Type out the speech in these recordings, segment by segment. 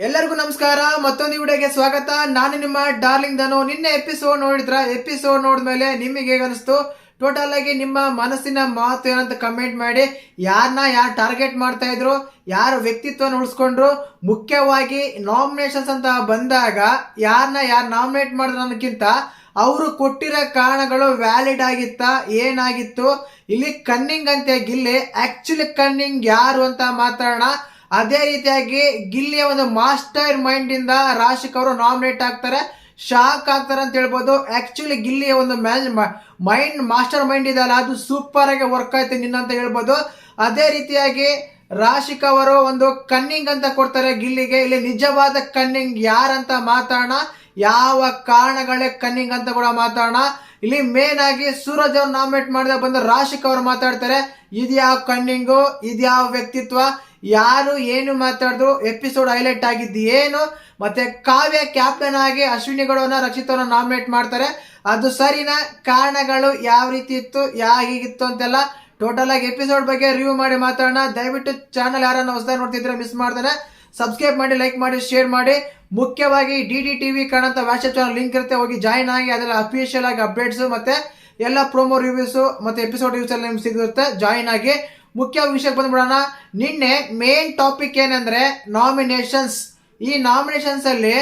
ಎಲ್ಲರಿಗೂ ನಮಸ್ಕಾರ, ಮತ್ತೊಂದು ವಿಡಿಯೋಗೆ ಸ್ವಾಗತ. ನಾನು ನಿಮ್ಮ ಡಾರ್ಲಿಂಗ್ ಧನು. ನಿನ್ನೆ ಎಪಿಸೋಡ್ ನೋಡಿದ್ರ? ಎಪಿಸೋಡ್ ನೋಡಿದ್ಮೇಲೆ ನಿಮಗೆ ಹೇಗೆ ಅನಿಸ್ತು? ಟೋಟಲ್ ಆಗಿ ನಿಮ್ಮ ಮನಸ್ಸಿನ ಮಾತು ಏನಂತ ಕಮೆಂಟ್ ಮಾಡಿ. ಯಾರನ್ನ ಯಾರು ಟಾರ್ಗೆಟ್ ಮಾಡ್ತಾ ಇದ್ರು, ಯಾರು ವ್ಯಕ್ತಿತ್ವನ ಉಳಿಸ್ಕೊಂಡ್ರು, ಮುಖ್ಯವಾಗಿ ನಾಮಿನೇಷನ್ಸ್ ಅಂತ ಬಂದಾಗ ಯಾರನ್ನ ಯಾರು ನಾಮಿನೇಟ್ ಮಾಡಿದ್ರು ಅನ್ನೋಕ್ಕಿಂತ ಅವರು ಕೊಟ್ಟಿರೋ ಕಾರಣಗಳು ವ್ಯಾಲಿಡ್ ಆಗಿತ್ತಾ, ಏನಾಗಿತ್ತು? ಇಲ್ಲಿ ಕನ್ನಿಂಗ್ ಅಂತ ಗಿಲ್ಲಿ. ಆಕ್ಚುಲಿ ಕನ್ನಿಂಗ್ ಯಾರು ಅಂತ ಮಾತಾಡೋಣ. ಅದೇ ರೀತಿಯಾಗಿ ಗಿಲ್ಲಿಯ ಒಂದು ಮಾಸ್ಟರ್ ಮೈಂಡ್ ಇಂದ ರಾಶಿಕ್ ಅವರು ನಾಮಿನೇಟ್ ಆಗ್ತಾರೆ. ಶಾಕ್ ಆಗ್ತಾರೆ ಅಂತ ಹೇಳ್ಬೋದು. ಆಕ್ಚುಲಿ ಗಿಲ್ಲಿಯ ಒಂದು ಮೈಂಡ್, ಮಾಸ್ಟರ್ ಮೈಂಡ್ ಇದೆಯಲ್ಲ, ಅದು ಸೂಪರ್ ಆಗಿ ವರ್ಕ್ ಆಯ್ತು ನಿನ್ನಂತ ಹೇಳ್ಬೋದು. ಅದೇ ರೀತಿಯಾಗಿ ರಾಶಿಕ್ ಅವರು ಒಂದು ಕನ್ನಿಂಗ್ ಅಂತ ಕೊಡ್ತಾರೆ ಗಿಲ್ಲಿಗೆ. ಇಲ್ಲಿ ನಿಜವಾದ ಕನ್ನಿಂಗ್ ಯಾರಂತ ಮಾತಾಡೋಣ. ಯಾವ ಕಾರಣಗಳೇ ಕನ್ನಿಂಗ್ ಅಂತ ಕೂಡ ಮಾತಾಡೋಣ. ಇಲ್ಲಿ ಮೇನ್ ಆಗಿ ಸೂರಜ್ ಅವ್ರು ನಾಮಿನೇಟ್ ಮಾಡಿದ ಬಂದ ರಾಶಿಕ್ ಅವರು ಮಾತಾಡ್ತಾರೆ. ಇದ್ಯಾವ ಕನ್ನಿಂಗು ಇದ್ಯಾವ ವ್ಯಕ್ತಿತ್ವ, ಯಾರು ಏನು ಮಾತಾಡಿದ್ರು ಎಪಿಸೋಡ್ ಹೈಲೈಟ್ ಆಗಿದ್ದು ಏನು, ಮತ್ತೆ ಕಾವ್ಯ ಕ್ಯಾಪ್ಟನ್ ಆಗಿ ಅಶ್ವಿನಿ ಗೌಡವನ್ನ ಅವ್ರನ್ನ ನಾಮಿನೇಟ್ ಮಾಡ್ತಾರೆ. ಅದು ಸರಿನಾ, ಕಾರಣಗಳು ಯಾವ ರೀತಿ ಇತ್ತು ಯಾವ ಹೀಗಿತ್ತು ಅಂತೆಲ್ಲ ಟೋಟಲ್ ಆಗಿ ಎಪಿಸೋಡ್ ಬಗ್ಗೆ ರಿವ್ಯೂ ಮಾಡಿ ಮಾತಾಡೋಣ. ದಯವಿಟ್ಟು ಚಾನಲ್ ಯಾರನ್ನ ಹೊಸದಾಗಿ ನೋಡ್ತಿದ್ರೆ ಮಿಸ್ ಮಾಡ್ತಾನೆ ಸಬ್ಸ್ಕ್ರೈಬ್ ಮಾಡಿ ಲೈಕ್ ಮಾಡಿ ಶೇರ್ ಮಾಡಿ. ಮುಖ್ಯವಾಗಿ ಡಿ ಡಿ ಟಿ ವಿ ಕಾಣಂತ ಚಾನಲ್ ಲಿಂಕ್ ಇರುತ್ತೆ. ಹೋಗಿ ಜಾಯ್ನ್ ಆಗಿ ಅದರ ಅಫಿಷಿಯಲ್ ಆಗಿ ಅಪ್ಡೇಟ್ಸ್ ಮತ್ತೆ ಎಲ್ಲ ಪ್ರೋಮೋ ರಿವ್ಯೂಸ್ ಮತ್ತೆ ಎಪಿಸೋಡ್ ರಿವ್ಯೂಸ್ ಎಲ್ಲ ನಿಮ್ಗೆ ಸಿಗುತ್ತೆ. ಜಾಯ್ನ್ ಆಗಿ. ಮುಖ್ಯ ವಿಷಯಕ್ಕೆ ಬಂದ್ಬಿಡೋಣ. ನಿನ್ನೆ ಮೇನ್ ಟಾಪಿಕ್ ಏನಂದ್ರೆ ನಾಮಿನೇಷನ್ಸ್ ಈ ನಾಮಿನೇಷನ್ಸ್ ಅಲ್ಲಿ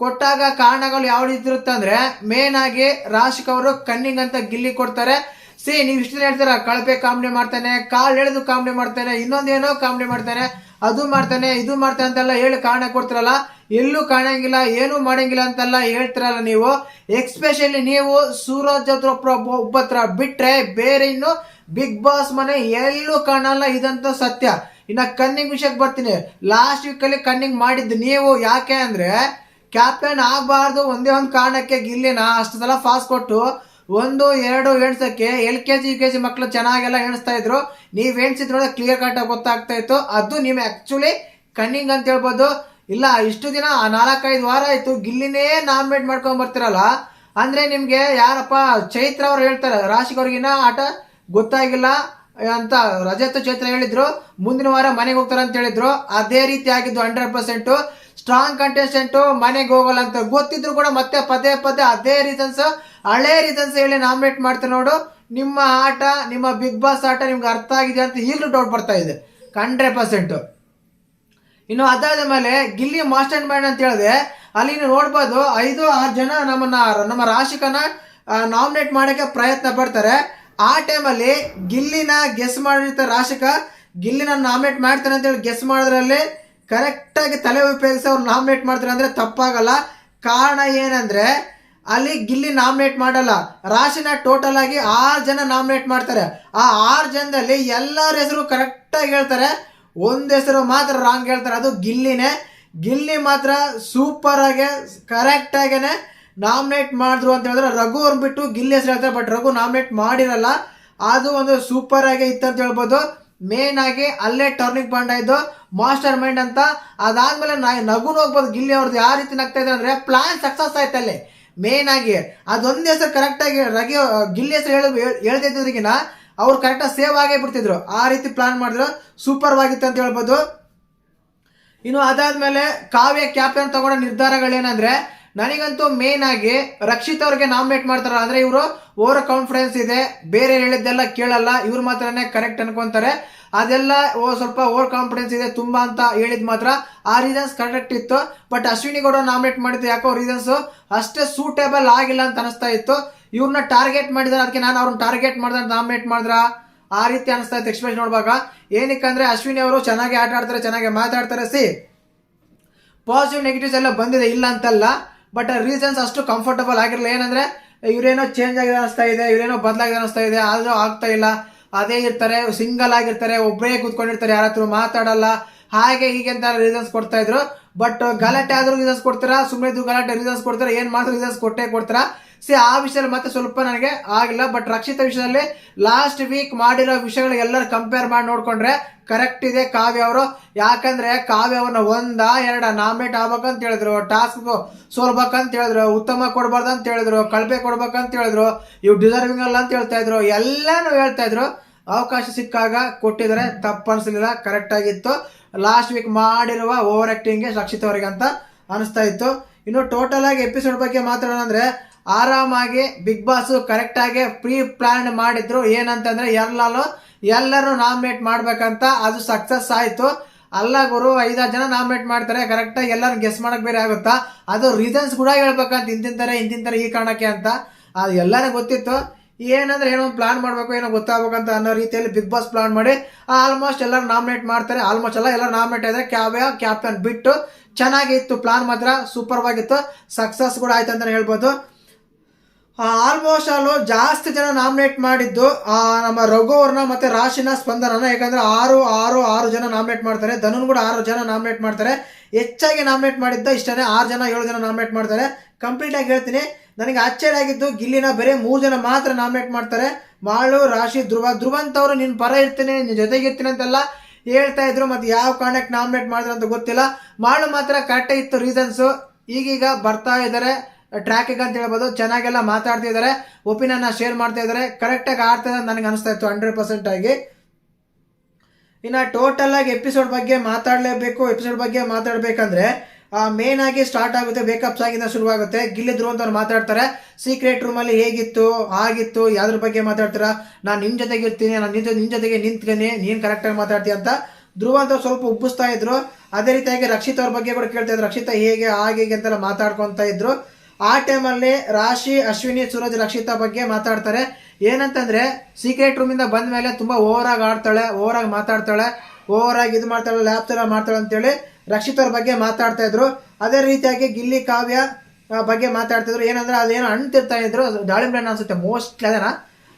ಕೊಟ್ಟಾಗ ಕಾರಣಗಳು ಯಾವ ರೀತಿ ಇರುತ್ತೆ ಅಂದ್ರೆ ಮೇನ್ ಆಗಿ ರಾಶಿಕ್ ಅವರು ಕನ್ನಿಂಗ್ ಅಂತ ಗಿಲ್ಲಿ ಕೊಡ್ತಾರೆ. ಸಿ ನೀವು ಇಷ್ಟು ಹೇಳ್ತೀರ, ಕಳಪೆ ಕಾಮಿಡಿ ಮಾಡ್ತಾನೆ, ಕಾಲ್ ಎಳೆದು ಕಾಮಿಡಿ ಮಾಡ್ತಾನೆ, ಇನ್ನೊಂದೇನೋ ಕಾಮಿಡಿ ಮಾಡ್ತಾನೆ. ಅದು ಮಾಡ್ತಾನೆ, ಇದು ಮಾಡ್ತಾನೆ ಅಂತೆಲ್ಲ ಹೇಳಿ ಕಾರಣ ಕೊಡ್ತಿರಲ್ಲ. ಎಲ್ಲೂ ಕಾಣಂಗಿಲ್ಲ, ಏನೂ ಮಾಡಂಗಿಲ್ಲ ಅಂತೆಲ್ಲ ಹೇಳ್ತಿರಲ್ಲ ನೀವು. ಎಕ್ಸ್ಪೆಷಲಿ ನೀವು ಸೂರಜ್ ಹತ್ರ ಒಬ್ಬ ಒಬ್ಬ ಹತ್ರ ಬಿಟ್ರೆ ಬೇರೆ ಇನ್ನು ಬಿಗ್ ಬಾಸ್ ಮನೆ ಎಲ್ಲೂ ಕಾಣಲ್ಲ ಇದಂತೂ ಸತ್ಯ. ಇನ್ನ ಕನ್ನಿಂಗ್ ವಿಷಯಕ್ಕೆ ಬರ್ತೀನಿ. ಲಾಸ್ಟ್ ಅಲ್ಲಿ ಕನ್ನಿಂಗ್ ಮಾಡಿದ್ದು ನೀವು ಯಾಕೆ ಅಂದ್ರೆ ಕ್ಯಾಪ್ಟನ್ ಆಗಬಾರ್ದು ಒಂದೇ ಒಂದು ಕಾರಣಕ್ಕೆ ಇಲ್ಲಿನ ಅಷ್ಟು ಫಾಸ್ಟ್ ಕೊಟ್ಟು ಒಂದು, ಎರಡು ಎಣಿಸಕ್ಕೆ L K G, U K G ಮಕ್ಕಳು ಚೆನ್ನಾಗೆಲ್ಲ ಎಣಿಸ್ತಾ ಇದ್ರು. ನೀವು ಎಣಿಸಿದ್ರು ಕ್ಲಿಯರ್ ಕಟ್ ಆಗಿ ಗೊತ್ತಾಗ್ತಾ ಇತ್ತು. ಅದು ನೀವು ಆ್ಯಕ್ಚುಲಿ ಕಣ್ಣಿಂಗ್ ಅಂತ ಹೇಳ್ಬೋದು. ಇಲ್ಲ, ಇಷ್ಟು ದಿನ ನಾಲ್ಕೈದು ವಾರ ಆಯ್ತು, ಗಿಲ್ಲಿನೇ ನಾಮಿನೇಟ್ ಮಾಡ್ಕೊಂಡ್ ಬರ್ತಿರಲ್ಲ. ಅಂದ್ರೆ ನಿಮಗೆ ಯಾರಪ್ಪ, ಚೈತ್ರ ಅವ್ರು ಹೇಳ್ತಾರೆ ರಾಶಿಗೋರ್ಗಿನ ಅವ್ರಿಗಿನ್ನ ಆಟ ಗೊತ್ತಾಗಿಲ್ಲ ಅಂತ ರಜತ್ ಚೈತ್ರ ಹೇಳಿದ್ರು. ಮುಂದಿನ ವಾರ ಮನೆಗೆ ಹೋಗ್ತಾರೆ ಅಂತ ಹೇಳಿದ್ರು. ಅದೇ ರೀತಿ ಆಗಿದ್ದು ಹಂಡ್ರೆಡ್ ಪರ್ಸೆಂಟ್ ಸ್ಟ್ರಾಂಗ್ ಕಂಟೆಸ್ಟೆಂಟು ಮನೆಗೆ ಹೋಗಲ್ಲ ಅಂತ ಗೊತ್ತಿದ್ರು ಕೂಡ ಮತ್ತೆ ಪದೇ ಪದೇ ಅದೇ ರೀಸನ್ಸ್ ಹಳೇ ರೀಸನ್ಸ್ ಹೇಳಿ ನಾಮಿನೇಟ್ ಮಾಡ್ತಾರೆ ನೋಡು. ನಿಮ್ಮ ಆಟ, ನಿಮ್ಮ ಬಿಗ್ ಬಾಸ್ ಆಟ ನಿಮ್ಗೆ ಅರ್ಥ ಆಗಿದೆ ಅಂತ ಈಗಲೂ ಡೌಟ್ ಬರ್ತಾ ಇದೆ. ಹಂಡ್ರೆಡ್ ಪರ್ಸೆಂಟು ಇನ್ನು ಅದಾದ ಮೇಲೆ ಗಿಲ್ಲಿ ಮಾಸ್ಟರ್ ಮೈಂಡ್ ಅಂತ ಹೇಳಿದೆ ಅಲ್ಲಿ ನೀವು ನೋಡ್ಬೋದು ಐದು, ಆರು ಜನ ನಮ್ಮನ್ನ, ನಮ್ಮ ರಾಶಿಕನ ನಾಮಿನೇಟ್ ಮಾಡೋಕ್ಕೆ ಪ್ರಯತ್ನ ಪಡ್ತಾರೆ. ಆ ಟೈಮಲ್ಲಿ ಗಿಲ್ಲಿನ ಗೆಸ್ ಮಾಡಿರ್ತಾರೆ ರಾಶಿಕ. ಗಿಲ್ಲಿನ ನಾಮಿನೇಟ್ ಮಾಡ್ತಾನೆ ಅಂತೇಳಿ ಗೆಸ್ ಮಾಡೋದ್ರಲ್ಲಿ ಕರೆಕ್ಟಾಗಿ ತಲೆ ಉಪಯೋಗಿಸಿ ಅವ್ರು ನಾಮಿನೇಟ್ ಮಾಡ್ತಾರೆ ಅಂದರೆ ತಪ್ಪಾಗಲ್ಲ. ಕಾರಣ ಏನಂದರೆ, ಅಲ್ಲಿ ಗಿಲ್ಲಿ ನಾಮಿನೇಟ್ ಮಾಡಲ್ಲ. ರಾಶಿನ ಟೋಟಲ್ ಆಗಿ ಆರು ಜನ ನಾಮಿನೇಟ್ ಮಾಡ್ತಾರೆ. ಆ ಆರು ಜನದಲ್ಲಿ ಎಲ್ಲರ ಹೆಸರು ಕರೆಕ್ಟಾಗಿ ಹೇಳ್ತಾರೆ. ಒಂದು ಹೆಸರು ಮಾತ್ರ ರಾಂಗ್ ಹೇಳ್ತಾರೆ. ಅದು ಗಿಲ್ಲಿನೇ. ಗಿಲ್ಲಿ ಮಾತ್ರ ಸೂಪರ್ ಆಗಿ ಕರೆಕ್ಟ್ ಆಗೇನೆ ನಾಮಿನೇಟ್ ಮಾಡಿದ್ರು ಅಂತ ಹೇಳಿದ್ರೆ ರಘು ಅವ್ರು ಬಿಟ್ಟು ಗಿಲ್ಲಿ ಹೆಸರು ಹೇಳ್ತಾರೆ ಬಟ್ ರಘು ನಾಮಿನೇಟ್ ಮಾಡಿರಲ್ಲ. ಅದು ಒಂದು ಸೂಪರ್ ಆಗಿ ಇತ್ತು ಅಂತ ಹೇಳ್ಬೋದು. ಮೇನ್ ಆಗಿ ಅಲ್ಲೇ ಟರ್ನಿಂಗ್ ಪಾಯಿಂಟ್ ಆಯ್ತು. ಮಾಸ್ಟರ್ ಮೈಂಡ್ ಅಂತ. ಅದಾದ್ಮೇಲೆ ನಾ ನಗುನ್ ಹೋಗ್ಬೋದು. ಗಿಲ್ಲಿ ಅವ್ರದ್ದು ಯಾವ ರೀತಿ ನಗ್ತಾ ಇದ್ದಾರೆ ಅಂದ್ರೆ ಪ್ಲಾನ್ ಸಕ್ಸಸ್ ಆಯ್ತು ಅಲ್ಲಿ. ಮೇನ್ ಆಗಿ ಅದೊಂದು ಹೆಸರು ಕರೆಕ್ಟಾಗಿ ರಗಿ ಗಿಲ್ಲಿ ಹೆಸರು ಹೇಳ ಹೇಳ್ತಿದ್ದರಿಗಿನ ಅವ್ರು ಕರೆಕ್ಟಾಗಿ ಸೇವ್ ಆಗೇ ಬಿಡ್ತಿದ್ರು. ಆ ರೀತಿ ಪ್ಲಾನ್ ಮಾಡಿದ್ರು. ಸೂಪರ್ ಆಗಿತ್ತು ಅಂತ ಹೇಳ್ಬೋದು. ಇನ್ನು ಅದಾದ್ಮೇಲೆ ಕಾವ್ಯ ಕ್ಯಾಪ್ಟನ್ ತಗೊಂಡ ನಿರ್ಧಾರಗಳೇನಂದ್ರೆ ನನಗಂತೂ ಮೇನ್ ಆಗಿ ರಕ್ಷಿತ್ ಅವ್ರಿಗೆ ನಾಮಿನೇಟ್ ಮಾಡ್ತಾರ. ಅಂದ್ರೆ ಇವರು ಓವರ್ ಕಾನ್ಫಿಡೆನ್ಸ್ ಇದೆ, ಬೇರೆ ಹೇಳಿದ್ದೆಲ್ಲ ಕೇಳಲ್ಲ, ಇವ್ರು ಮಾತ್ರನೇ ಕರೆಕ್ಟ್ ಅನ್ಕೊಂತಾರೆ. ಅದೆಲ್ಲ ಸ್ವಲ್ಪ ಓವರ್ ಕಾನ್ಫಿಡೆನ್ಸ್ ಇದೆ ತುಂಬಾ ಅಂತ ಹೇಳಿದ್ ಮಾತ್ರ ಆ ರೀಸನ್ಸ್ ಕರೆಕ್ಟ್ ಇತ್ತು. ಬಟ್ ಅಶ್ವಿನಿ ಗೌಡ ನಾಮಿನೇಟ್ ಮಾಡಿದ್ದು ಯಾಕೋ ರೀಸನ್ಸ್ ಅಷ್ಟೇ ಸೂಟೇಬಲ್ ಆಗಿಲ್ಲ ಅಂತ ಅನಿಸ್ತಾ ಇತ್ತು. ಇವ್ರನ್ನ ಟಾರ್ಗೆಟ್ ಮಾಡಿದಾರೆ, ಅದಕ್ಕೆ ನಾನು ಅವ್ರನ್ನ ಟಾರ್ಗೆಟ್ ಮಾಡಿದ್ರೆ ನಾಮಿನೇಟ್ ಮಾಡಿದ್ರ? ಆ ರೀತಿ ಅನಿಸ್ತಾ ಇತ್ತು ಎಕ್ಸ್ಪ್ರೆಸ್ ನೋಡುವಾಗ. ಏನಕ್ಕಂದ್ರೆ ಅಶ್ವಿನಿ ಅವರು ಚೆನ್ನಾಗಿ ಆಟ ಆಡ್ತಾರೆ, ಚೆನ್ನಾಗಿ ಮಾತಾಡ್ತಾರೆ. ಸಿ ಪಾಸಿಟಿವ್ ನೆಗೆಟಿವ್ಸ್ ಎಲ್ಲ ಬಂದಿದೆ, ಇಲ್ಲ ಅಂತಲ್ಲ. ಬಟ್ ರೀಸನ್ಸ್ ಅಷ್ಟು ಕಂಫರ್ಟಬಲ್ ಆಗಿರಲಿಲ್ಲ. ಏನಂದ್ರೆ, ಇವರೇನೋ ಚೇಂಜ್ ಆಗಿದೆ ಅನಿಸ್ತಾ ಇದೆ, ಇವರೇನೋ ಬದಲಾಗಿದೆ ಅನಿಸ್ತಾ ಇದೆ, ಆದರೂ ಆಗ್ತಾ ಇಲ್ಲ. ಅದೇ ಇರ್ತಾರೆ ಸಿಂಗಲ್ ಆಗಿರ್ತಾರೆ ಒಬ್ಬರೇ ಕೂತ್ಕೊಂಡಿರ್ತಾರೆ, ಯಾರ ಹತ್ರ ಮಾತಾಡಲ್ಲ. ಹಾಗೆ ಹೀಗೆ ಅಂತ ರೀಸನ್ಸ್ ಕೊಡ್ತಾ ಇದ್ರು. ಬಟ್ ಗಲಾಟೆ ಆದರೂ ರೀಸನ್ಸ್ ಕೊಡ್ತೀರಾ? ಸುಮ್ಮನೆ ಗಲಾಟೆ ರೀಸನ್ಸ್ ಕೊಡ್ತಾರೆ? ಏನು ಮಾಡಿದ್ರು ರೀಸನ್ಸ್ ಕೊಟ್ಟೇ ಕೊಡ್ತಾರ? ಸಿ, ಆ ವಿಷಯದಲ್ಲಿ ಮತ್ತೆ ಸ್ವಲ್ಪ ನನಗೆ ಆಗಿಲ್ಲ ಬಟ್ ರಕ್ಷಿತ ವಿಷಯದಲ್ಲಿ ಲಾಸ್ಟ್ ವೀಕ್ ಮಾಡಿರೋ ವಿಷಯಗಳು ಎಲ್ಲರೂ ಕಂಪೇರ್ ಮಾಡಿ ನೋಡ್ಕೊಂಡ್ರೆ ಕರೆಕ್ಟ್ ಇದೆ ಕಾವ್ಯ ಅವರು. ಯಾಕಂದ್ರೆ ಕಾವ್ಯ ಅವ್ರನ್ನ ಒಂದ ಎರಡ ನಾಮಿನೇಟ್ ಆಗ್ಬೇಕಂತ ಹೇಳಿದ್ರು ಟಾಸ್ಕ್ ಸೋಲ್ಬೇಕಂತ ಹೇಳಿದ್ರು, ಉತ್ತಮ ಕೊಡ್ಬಾರ್ದು ಅಂತ ಹೇಳಿದ್ರು, ಕಳಪೆ ಕೊಡ್ಬೇಕಂತ ಹೇಳಿದ್ರು ಇವ್ ಡಿಸರ್ವಿಂಗ್ ಅಲ್ಲ ಅಂತ ಹೇಳ್ತಾ ಇದ್ರು, ಎಲ್ಲಾನು ಹೇಳ್ತಾ ಇದ್ರು. ಅವಕಾಶ ಸಿಕ್ಕಾಗ ಕೊಟ್ಟಿದ್ರೆ ತಪ್ಪನಿಸಲಿಲ್ಲ ಕರೆಕ್ಟ್ ಆಗಿತ್ತು. ಲಾಸ್ಟ್ ವೀಕ್ ಮಾಡಿರುವ ಓವರ್ ಆಕ್ಟಿಂಗ್ಗೆ ರಕ್ಷಿತ ಅವರಿಗೆ ಅಂತ ಅನಿಸ್ತಾ ಇತ್ತು. ಇನ್ನು ಟೋಟಲ್ ಆಗಿ ಎಪಿಸೋಡ್ ಬಗ್ಗೆ ಮಾತಾಡೋಣ ಅಂದ್ರೆ ಆರಾಮಾಗಿ ಬಿಗ್ ಬಾಸ್ ಕರೆಕ್ಟ್ ಆಗಿ ಪ್ರೀ ಪ್ಲಾನ್ ಮಾಡಿದ್ರು. ಏನಂತಂದ್ರೆ ಎಲ್ಲರೂ ಎಲ್ಲರೂ ನಾಮಿನೇಟ್ ಮಾಡ್ಬೇಕಂತ ಅದು ಸಕ್ಸಸ್ ಆಯ್ತು. ಅಲ್ಲ ಗುರು, ಐದಾರು ಜನ ನಾಮಿನೇಟ್ ಮಾಡ್ತಾರೆ. ಕರೆಕ್ಟಾಗಿ ಎಲ್ಲರೂ ಗೆಸ್ ಮಾಡಕ್ ಬೇರೆ ಆಗುತ್ತಾ? ಅದು ರೀಸನ್ಸ್ ಕೂಡ ಹೇಳ್ಬೇಕಂತ ಇಂತಿಂತಾರೆ ಇಂತಿಂತಾರೆ ಈ ಕಾರಣಕ್ಕೆ ಅಂತ. ಅದು ಎಲ್ಲರಿಗೂ ಗೊತ್ತಿತ್ತು. ಏನಂದ್ರೆ ಏನೋ ಒಂದು ಪ್ಲಾನ್ ಮಾಡಬೇಕು, ಏನೋ ಗೊತ್ತಾಗಬೇಕಂತ ಅನ್ನೋ ರೀತಿಯಲ್ಲಿ ಬಿಗ್ ಬಾಸ್ ಪ್ಲಾನ್ ಮಾಡಿ ಆಲ್ಮೋಸ್ಟ್ ಎಲ್ಲರೂ ನಾಮಿನೇಟ್ ಮಾಡ್ತಾರೆ. ಆಲ್ಮೋಸ್ಟ್ ಎಲ್ಲ ಎಲ್ಲ ನಾಮಿನೇಟ್ ಆದ್ರೆ ಕ್ಯಾವ್ಯ ಕ್ಯಾಪ್ಟನ್ ಬಿಟ್ಟು ಚೆನ್ನಾಗಿತ್ತು. ಪ್ಲಾನ್ ಮಾತ್ರ ಸೂಪರ್ ಆಗಿತ್ತು. ಸಕ್ಸಸ್ ಕೂಡ ಆಯ್ತು ಅಂತಲೇ ಹೇಳ್ಬೋದು. ಆಲ್ಮೋಸ್ಟ್ ಅಲ್ಲೂ ಜಾಸ್ತಿ ಜನ ನಾಮಿನೇಟ್ ಮಾಡಿದ್ದು ನಮ್ಮ ರಘು ಅವ್ರನ್ನ ಮತ್ತೆ ರಾಶಿನ ಸ್ಪಂದನನ. ಯಾಕಂದ್ರೆ ಆರು ಆರು ಆರು ಜನ ನಾಮಿನೇಟ್ ಮಾಡ್ತಾರೆ. ಧನುನ್ ಕೂಡ ಆರು ಜನ ನಾಮಿನೇಟ್ ಮಾಡ್ತಾರೆ. ಹೆಚ್ಚಾಗಿ ನಾಮಿನೇಟ್ ಮಾಡಿದ್ದ ಇಷ್ಟನೇ ಆರು ಜನ, ಏಳು ಜನ ನಾಮಿನೇಟ್ ಮಾಡ್ತಾರೆ. ಕಂಪ್ಲೀಟ್ ಆಗಿ ಹೇಳ್ತೀನಿ. ನನಗೆ ಆಶ್ಚರ್ಯ ಆಗಿದ್ದು ಗಿಲ್ಲಿನ ಬರೀ ಮೂರು ಜನ ಮಾತ್ರ ನಾಮಿನೇಟ್ ಮಾಡ್ತಾರೆ. ಮಾಳು, ರಾಶಿ, ಧ್ರುವ ಧ್ರುವಂತವರು ನಿನ್ನ ಪರ ಇರ್ತೀನಿ ನಿನ್ನ ಜೊತೆಗಿರ್ತೀನಿ ಅಂತೆಲ್ಲ ಹೇಳ್ತಾ ಇದ್ರು, ಮತ್ತೆ ಯಾವ ಕಾರಣಕ್ಕೆ ನಾಮಿನೇಟ್ ಮಾಡಿದ್ರು ಅಂತ ಗೊತ್ತಿಲ್ಲ. ಮಾಳು ಮಾತ್ರ ಕರೆಕ್ಟಾಗಿತ್ತು ರೀಸನ್ಸು ಈಗೀಗ ಬರ್ತಾ ಇದ್ದಾರೆ. ಟ್ರ್ಯಾಕಿಗೆ ಅಂತ ಹೇಳ್ಬೋದು. ಚೆನ್ನಾಗೆಲ್ಲ ಮಾತಾಡ್ತಿದ್ದಾರೆ ಒಪಿನಿಯನ್ನ ಶೇರ್ ಮಾಡ್ತಾ ಇದ್ದಾರೆ. ಕರೆಕ್ಟಾಗಿ ಆಡ್ತಾ ಇದ್ದಾರೆ ನನಗೆ ಅನಿಸ್ತಾ ಇತ್ತು ಹಂಡ್ರೆಡ್ ಪರ್ಸೆಂಟ್ ಆಗಿ. ಇನ್ನು ಟೋಟಲ್ ಆಗಿ ಎಪಿಸೋಡ್ ಬಗ್ಗೆ ಮಾತಾಡಲೇಬೇಕು. ಎಪಿಸೋಡ್ ಬಗ್ಗೆ ಮಾತಾಡಬೇಕಂದ್ರೆ ಮೇನ್ ಆಗಿ ಸ್ಟಾರ್ಟ್ ಆಗುತ್ತೆ ಬೇಕಪ್ಸ್ ಆಗಿಂದ ಶುರುವಾಗುತ್ತೆ. ಅಂತ ಅವ್ರು ಮಾತಾಡ್ತಾರೆ. ಸೀಕ್ರೆಟ್ ರೂಮಲ್ಲಿ ಹೇಗಿತ್ತು, ಆಗಿತ್ತು, ಯಾವ್ದ್ರ ಬಗ್ಗೆ ಮಾತಾಡ್ತೀರಾ? ನಾನು ನಿಮ್ಮ ಜೊತೆಗೆ ಇರ್ತೀನಿ, ನಾನು ನಿನ್ನ ನಿನ್ನ ಜೊತೆಗೆ ನಿಂತ್ತೀನಿ ನೀನು ಕರೆಕ್ಟಾಗಿ ಮಾತಾಡ್ತೀಯ ಅಂತ ಧ್ರುವ ಅಂತ ಸ್ವಲ್ಪ ಉಬ್ಬಿಸ್ತಾ ಇದ್ರು. ಅದೇ ರೀತಿಯಾಗಿ ರಕ್ಷಿತ್ ಅವ್ರ ಬಗ್ಗೆ ಕೂಡ ಕೇಳ್ತಾ ಇದ್ರು. ರಕ್ಷಿತಾ ಹೇಗೆ ಹಾಗೆ ಹೇಗೆ ಅಂತೆಲ್ಲ ಮಾತಾಡ್ಕೊತಾ ಇದ್ರು. ಆ ಟೈಮಲ್ಲಿ ರಾಶಿ, ಅಶ್ವಿನಿ, ಸೂರಜ್, ರಕ್ಷಿತಾ ಬಗ್ಗೆ ಮಾತಾಡ್ತಾರೆ. ಏನಂತಂದ್ರೆ ಸೀಕ್ರೆಟ್ ರೂಮಿಂದ ಬಂದ ಮೇಲೆ ತುಂಬಾ ಓವರ್ ಆಗಿ ಆಡ್ತಾಳೆ ಓವರ್ ಆಗಿ ಮಾತಾಡ್ತಾಳೆ ಆಗಿ ಇದು ಮಾಡ್ತಾಳೆ ಲ್ಯಾಬ್ ಥರ ಮಾಡ್ತಾಳೆ ಅಂತೇಳಿ ರಕ್ಷಿತರ ಬಗ್ಗೆ ಮಾತಾಡ್ತಾ ಇದ್ರು. ಅದೇ ರೀತಿಯಾಗಿ ಗಿಲ್ಲಿ, ಕಾವ್ಯ ಬಗ್ಗೆ ಮಾತಾಡ್ತಿದ್ರು ಏನಂದ್ರೆ, ಅದೇನೋ ಹಣ್ಣು ತಿಂತಾ ಇದ್ರು ದಾಳಿಂಬೆ ಹಣ್ಣು ಅನ್ಸುತ್ತೆ ಮೋಸ್ಟ್ಲಿ ಅದನ್ನ.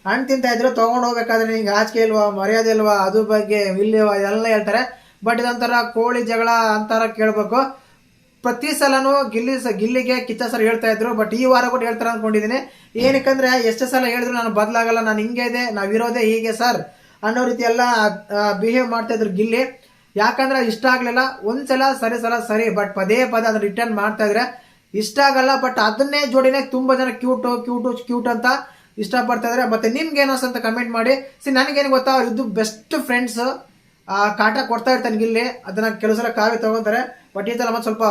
ಹಣ್ಣು ತಿಂತಾ ಇದ್ರು, ತಗೊಂಡು ಹೋಗ್ಬೇಕಾದ್ರೆ ನಿಂಗೆ ಆಚಿಕೆ ಇಲ್ವಾ, ಮರ್ಯಾದೆ ಇಲ್ವಾ ಅದ್ರ ಬಗ್ಗೆ ಇಲ್ಲಿವಾ ಎಲ್ಲ ಹೇಳ್ತಾರೆ. ಬಟ್ ಇದೊಂಥರ ಕೋಳಿ ಜಗಳ ಅಂತಾರ ಕೇಳ್ಬೇಕು. ಪ್ರತಿ ಸಲನೂ ಗಿಲ್ಲಿ ಗಿಲ್ಲಿಗೆ ಕಿಚ್ಚ ಸರ್ ಹೇಳ್ತಾ ಇದ್ರು ಬಟ್ ಈ ವಾರ ಕೂಡ ಹೇಳ್ತಾರೆ ಅನ್ಕೊಂಡಿದ್ದೀನಿ ಏನಕ್ಕಂದ್ರೆ, ಎಷ್ಟು ಸಲ ಹೇಳಿದ್ರು ನಾನು ಬದಲಾಗಲ್ಲ, ನಾನು ಹಿಂಗೆ ಇದೆ ನಾವಿರೋದೇ ಹೀಗೆ ಸರ್ ಅನ್ನೋ ರೀತಿ ಎಲ್ಲ ಬಿಹೇವ್ ಮಾಡ್ತಾ ಇದ್ರು ಗಿಲ್ಲಿ. ಯಾಕಂದ್ರೆ ಇಷ್ಟ ಆಗ್ಲಿಲ್ಲ. ಒಂದ್ಸಲ ಸರಿ, ಸಲ ಸರಿ ಬಟ್ ಪದೇ ಪದೇ ಅದನ್ನ ರಿಟರ್ನ್ ಮಾಡ್ತಾ ಇದ್ರೆ ಇಷ್ಟ ಆಗಲ್ಲ ಬಟ್ ಅದನ್ನೇ ಜೋಡಿನೇ ತುಂಬಾ ಜನ ಕ್ಯೂಟು ಕ್ಯೂಟು ಕ್ಯೂಟ್ ಅಂತ ಇಷ್ಟಪಡ್ತಾ ಇದ್ರೆ. ಮತ್ತೆ ನಿಮ್ಗೆ ಏನೋ ಅಂತ ಕಮೆಂಟ್ ಮಾಡಿ, ಸಿ, ನನಗೇನು ಗೊತ್ತಾ? ಇದು ಬೆಸ್ಟ್ ಫ್ರೆಂಡ್ಸ್ ಕಾಟ ಕೊಡ್ತಾ ಇರ್ತಾನೆ ಗಿಲ್ಲಿ. ಅದನ್ನ ಕೆಲವು ಸಲ ಕಾವ್ಯ ತಗೋತಾರೆ. ಬಟ್ ಈ ಸ್ವಲ್ಪ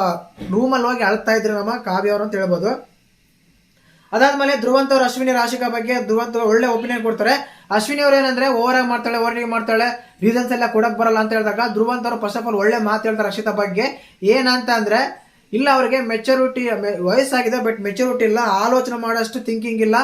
ರೂಮಲ್ಲಿ ಹೋಗಿ ಅಳ್ತಾ ಇದ್ರು ನಮ್ಮ ಕಾವ್ಯ ಅವರು ಅಂತ ಹೇಳ್ಬೋದು. ಅದಾದ್ಮೇಲೆ ಧ್ರುವಂತ ಅವರು ಅಶ್ವಿನಿ ರಾಶಿಕ ಬಗ್ಗೆ ಧ್ರುವಂತ ಒಳ್ಳೆ ಒಪಿನಿಯನ್ ಕೊಡ್ತಾರೆ. ಅಶ್ವಿನಿ ಅವ್ರು ಏನಂದ್ರೆ ಓವರ್ ಆಗಿ ಮಾಡ್ತಾಳೆ ಓವರ್ ಮಾಡ್ತಾಳೆ ರೀಸನ್ಸ್ ಎಲ್ಲ ಕೊಡಕ್ ಬರಲ್ಲ ಅಂತ ಹೇಳಿದಾಗ ಧ್ರುವಂತ ಅವರು ಫಸ್ಟ್ ಆಫ್ ಆಲ್ ಒಳ್ಳೆ ಮಾತು ಹೇಳ್ತಾರೆ ರಕ್ಷಿತಾ ಬಗ್ಗೆ. ಏನಂತ ಅಂದ್ರೆ, ಇಲ್ಲ ಅವ್ರಿಗೆ ಮೆಚುರಿಟಿ ವಯಸ್ಸಾಗಿದೆ ಬಟ್ ಮೆಚುರಿಟಿ ಇಲ್ಲ, ಆಲೋಚನೆ ಮಾಡೋಷ್ಟು ಥಿಂಕಿಂಗ್ ಇಲ್ಲ.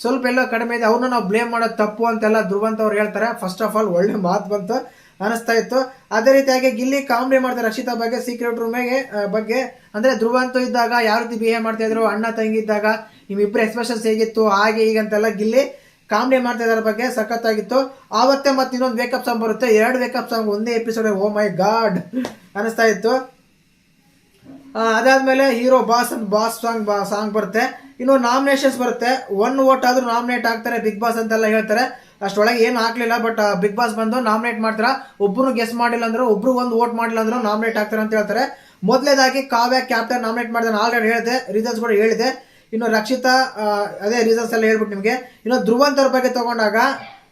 ಸ್ವಲ್ಪ ಎಲ್ಲ ಕಡಿಮೆ ಇದೆ, ಅವ್ರನ್ನ ನಾವು ಬ್ಲೇಮ್ ಮಾಡೋದು ತಪ್ಪು ಅಂತೆಲ್ಲ ಧ್ರುವಂತ ಅವ್ರು ಹೇಳ್ತಾರೆ. ಫಸ್ಟ್ ಆಫ್ ಆಲ್ ಒಳ್ಳೆ ಮಾತು ಬಂತು. ಅನಿಸ್ತಾ ಇತ್ತು. ಅದೇ ರೀತಿಯಾಗಿ ಗಿಲ್ಲಿ ಕಾಮಿಡಿ ಮಾಡ್ತಾರೆ. ರಕ್ಷಿತಾ ಬಗ್ಗೆ ಸೀಕ್ರೆಟ್ ರೂಮಿಗೆ ಬಗ್ಗೆ. ಅಂದ್ರೆ ಧ್ರುವಂತು ಇದ್ದಾಗ ಯಾವ ರೀತಿ ಬಿಹೇವ್ ಮಾಡ್ತಾ ಇದ್ರು, ಅಣ್ಣ ತಂಗಿ ಇದ್ದಾಗ ನಿಮ್ಮಿಬ್ಬರು ಎಕ್ಸ್ಪ್ರೆಷನ್ಸ್ ಹೇಗಿತ್ತು, ಹಾಗೆ ಅಂತೆಲ್ಲ ಗಿಲ್ಲಿ ಕಾಮಿಡಿ ಮಾಡ್ತಾ ಇದ್ದಾರ ಬಗ್ಗೆ ಸಖತ್ತಾಗಿತ್ತು. ಆವತ್ತೇ ಮತ್ತೆ ಇನ್ನೊಂದು ವೇಕಪ್ ಸಾಂಗ್ ಬರುತ್ತೆ. ಎರಡು ವೇಕಪ್ ಸಾಂಗ್ ಒಂದೇ ಎಪಿಸೋಡ್ ಓ ಮೈ ಗಾಡ್ ಅನಿಸ್ತಾ ಇತ್ತು. ಅದಾದ್ಮೇಲೆ ಹೀರೋ ಬಾಸ್ ಅಂತ ಬಾಸ್ ಸಾಂಗ್ ಸಾಂಗ್ ಬರುತ್ತೆ. ಇನ್ನು ನಾಮಿನೇಷನ್ಸ್ ಬರುತ್ತೆ. ಒನ್ ವೋಟ್ ಆದ್ರೂ ನಾಮಿನೇಟ್ ಆಗ್ತಾರೆ. ಬಿಗ್ ಬಾಸ್ ಅಂತೆಲ್ಲ ಹೇಳ್ತಾರೆ. ಅಷ್ಟೊಳಗೆ ಏನು ಹಾಕ್ಲಿಲ್ಲ ಬಟ್ ಬಿಗ್ ಬಾಸ್ ಬಂದು ನಾಮಿನೇಟ್ ಮಾಡ್ತಾರ. ಒಬ್ರು ಗೆಸ್ ಮಾಡಿಲ್ಲ ಅಂದ್ರೆ, ಒಬ್ರು ಒಂದು ವೋಟ್ ಮಾಡಿಲ್ಲ ಅಂದ್ರೆ ನಾಮಿನೇಟ್ ಆಗ್ತಾರೆ ಅಂತ ಹೇಳ್ತಾರೆ. ಮೊದಲೇದಾಗಿ ಕಾವ್ಯ ಕ್ಯಾಪ್ಟನ್ ನಾಮಿನೇಟ್ ಮಾಡಿದ್ರೆ ಆಲ್ರೆಡಿ ಹೇಳಿದೆ ರೀಸನ್ಸ್ ಕೂಡ ಹೇಳಿದೆ. ಇನ್ನು ರಕ್ಷಿತಾ ಅದೇ ರೀಸನ್ಸ್ ಎಲ್ಲ ಹೇಳ್ಬಿಟ್ಟು ನಿಮಗೆ. ಇನ್ನು ಧ್ರುವಂತರ ಬಗ್ಗೆ ತಗೊಂಡಾಗ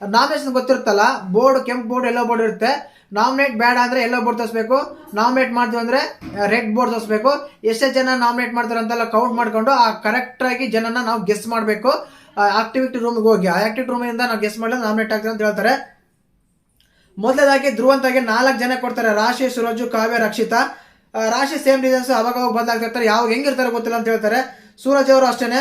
ನಾಮಿನೇಷನ್ ಗೊತ್ತಿರುತ್ತಲ್ಲ ಬೋರ್ಡ್ ಕೆಂಪು ಬೋರ್ಡ್ ಎಲ್ಲೋ ಬೋರ್ಡ್ ಇರುತ್ತೆ. ನಾಮಿನೇಟ್ ಬೇಡ ಅಂದ್ರೆ ಎಲ್ಲೋ ಬೋರ್ಡ್ ತೋರಿಸ್ಬೇಕು. ನಾಮಿನೇಟ್ ಮಾಡ್ತೀವಿ ಅಂದ್ರೆ ರೆಡ್ ಬೋರ್ಡ್ ತೋರಿಸ್ಬೇಕು. ಎಷ್ಟೇ ಜನ ನಾಮಿನೇಟ್ ಮಾಡ್ತಾರೆ ಅಂತೆಲ್ಲ ಕೌಂಟ್ ಮಾಡ್ಕೊಂಡು, ಆ ಕರೆಕ್ಟ್ ಆಗಿ ಜನನ ನಾವು ಗೆಸ್ ಮಾಡಬೇಕು. ಆಕ್ಟಿವಿಟಿ ರೂಮ್ಗೆ ಹೋಗಿ. ಆ ಆಕ್ಟಿವಿಟಿ ರೂಮಿಂದ ನಾವು ಗೆಸ್ ಮಾಡಲು ನಾಮಿನೇಟ್ ಆಗ್ತದೆ ಅಂತ ಹೇಳ್ತಾರೆ. ಮೊದಲದಾಗಿ ಧ್ರುವಂತಾಗಿ ನಾಲ್ಕು ಜನ ಕೊಡ್ತಾರೆ. ರಾಶಿ, ಸುರಜು, ಕಾವ್ಯ, ರಕ್ಷಿತಾ. ರಾಶಿ ಸೇಮ್ ರೀಸನ್ಸ್ ಅವಾಗ ಬದಲಾಗ್ತಿರ್ತಾರೆ. ಯಾವಾಗ ಹೆಂಗಿರ್ತಾರೆ ಗೊತ್ತಿಲ್ಲ ಅಂತ ಹೇಳ್ತಾರೆ. ಸೂರಜ್ ಅವರು ಅಷ್ಟೇನೆ.